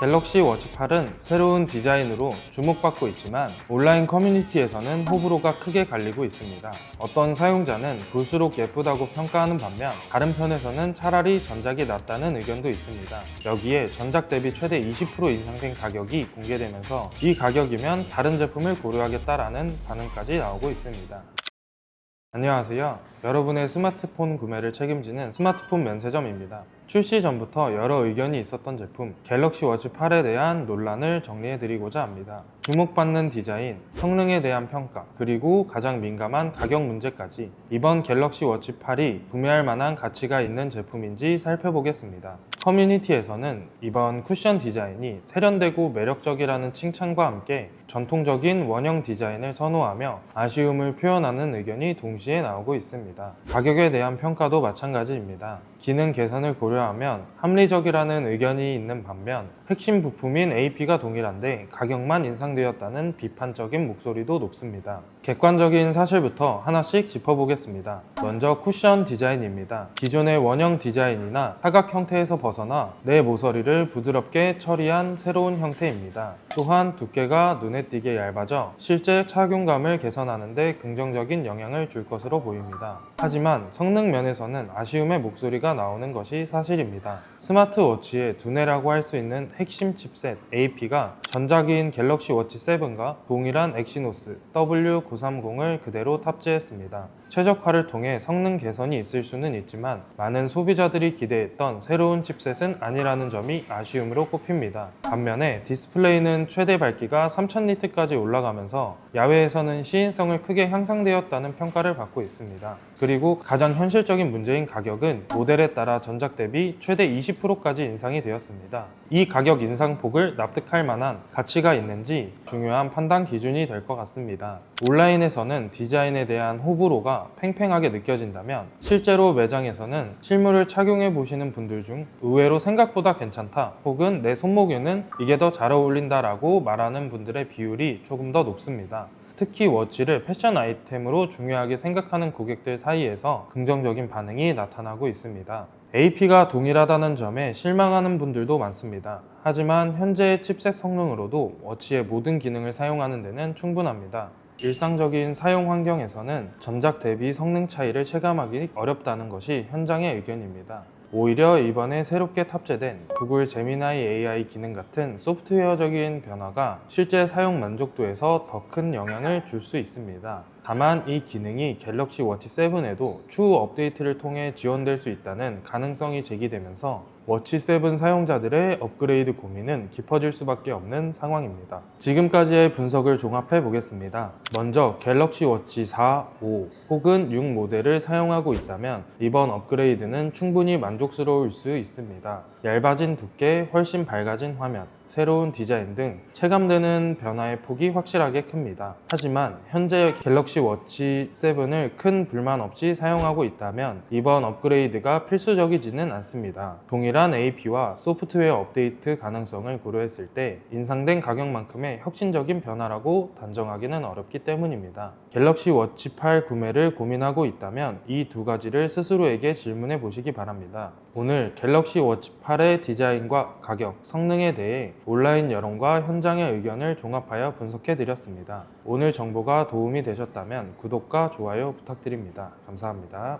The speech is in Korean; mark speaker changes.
Speaker 1: 갤럭시 워치 8은 새로운 디자인으로 주목받고 있지만 온라인 커뮤니티에서는 호불호가 크게 갈리고 있습니다. 어떤 사용자는 볼수록 예쁘다고 평가하는 반면 다른 편에서는 차라리 전작이 낫다는 의견도 있습니다. 여기에 전작 대비 최대 20% 인상된 가격이 공개되면서 이 가격이면 다른 제품을 고려하겠다라는 반응까지 나오고 있습니다. 안녕하세요. 여러분의 스마트폰 구매를 책임지는 스마트폰 면세점입니다. 출시 전부터 여러 의견이 있었던 제품 갤럭시 워치 8에 대한 논란을 정리해드리고자 합니다. 주목받는 디자인, 성능에 대한 평가, 그리고 가장 민감한 가격 문제까지 이번 갤럭시 워치 8이 구매할 만한 가치가 있는 제품인지 살펴보겠습니다. 커뮤니티에서는 이번 쿠션 디자인이 세련되고 매력적이라는 칭찬과 함께 전통적인 원형 디자인을 선호하며 아쉬움을 표현하는 의견이 동시에 나오고 있습니다. 가격에 대한 평가도 마찬가지입니다. 기능 개선을 고려하면 합리적이라는 의견이 있는 반면 핵심 부품인 AP가 동일한데 가격만 인상되었다는 비판적인 목소리도 높습니다. 객관적인 사실부터 하나씩 짚어보겠습니다. 먼저 쿠션 디자인입니다. 기존의 원형 디자인이나 사각 형태에서 벗어나 내 모서리를 부드럽게 처리한 새로운 형태입니다. 또한 두께가 눈에 띄게 얇아져 실제 착용감을 개선하는 데 긍정적인 영향을 줄 것으로 보입니다. 하지만 성능 면에서는 아쉬움의 목소리가 나오는 것이 사실입니다. 스마트워치의 두뇌라고 할 수 있는 핵심 칩셋 AP가 전작인 갤럭시 워치 7과 동일한 엑시노스 W930을 그대로 탑재했습니다. 최적화를 통해 성능 개선이 있을 수는 있지만 많은 소비자들이 기대했던 새로운 칩셋은 아니라는 점이 아쉬움으로 꼽힙니다. 반면에 디스플레이는 최대 밝기가 3000니트까지 올라가면서 야외에서는 시인성을 크게 향상되었다는 평가를 받고 있습니다. 그리고 가장 현실적인 문제인 가격은 모델에 따라 전작 대비 최대 20%까지 인상이 되었습니다. 이 가격 인상폭을 납득할 만한 가치가 있는지 중요한 판단 기준이 될 것 같습니다. 온라인에서는 디자인에 대한 호불호가 팽팽하게 느껴진다면 실제로 매장에서는 실물을 착용해 보시는 분들 중 의외로 생각보다 괜찮다 혹은 내 손목에는 이게 더 잘 어울린다 라고 말하는 분들의 비율이 조금 더 높습니다. 특히 워치를 패션 아이템으로 중요하게 생각하는 고객들 사이에서 긍정적인 반응이 나타나고 있습니다. AP가 동일하다는 점에 실망하는 분들도 많습니다. 하지만 현재의 칩셋 성능으로도 워치의 모든 기능을 사용하는 데는 충분합니다. 일상적인 사용 환경에서는 전작 대비 성능 차이를 체감하기 어렵다는 것이 현장의 의견입니다. 오히려 이번에 새롭게 탑재된 구글 제미나이 AI 기능 같은 소프트웨어적인 변화가 실제 사용 만족도에서 더 큰 영향을 줄 수 있습니다. 다만 이 기능이 갤럭시 워치 7에도 추후 업데이트를 통해 지원될 수 있다는 가능성이 제기되면서 워치 7 사용자들의 업그레이드 고민은 깊어질 수밖에 없는 상황입니다. 지금까지의 분석을 종합해 보겠습니다. 먼저 갤럭시 워치 4, 5 혹은 6 모델을 사용하고 있다면 이번 업그레이드는 충분히 만족스러울 수 있습니다. 얇아진 두께, 훨씬 밝아진 화면, 새로운 디자인 등 체감되는 변화의 폭이 확실하게 큽니다. 하지만 현재 갤럭시 워치 7을 큰 불만 없이 사용하고 있다면 이번 업그레이드가 필수적이지는 않습니다. 동일한 AP와 소프트웨어 업데이트 가능성을 고려했을 때 인상된 가격만큼의 혁신적인 변화라고 단정하기는 어렵기 때문입니다. 갤럭시 워치 8 구매를 고민하고 있다면 이 두 가지를 스스로에게 질문해 보시기 바랍니다. 오늘 갤럭시 워치 8의 디자인과 가격, 성능에 대해 온라인 여론과 현장의 의견을 종합하여 분석해 드렸습니다. 오늘 정보가 도움이 되셨다면 구독과 좋아요 부탁드립니다. 감사합니다.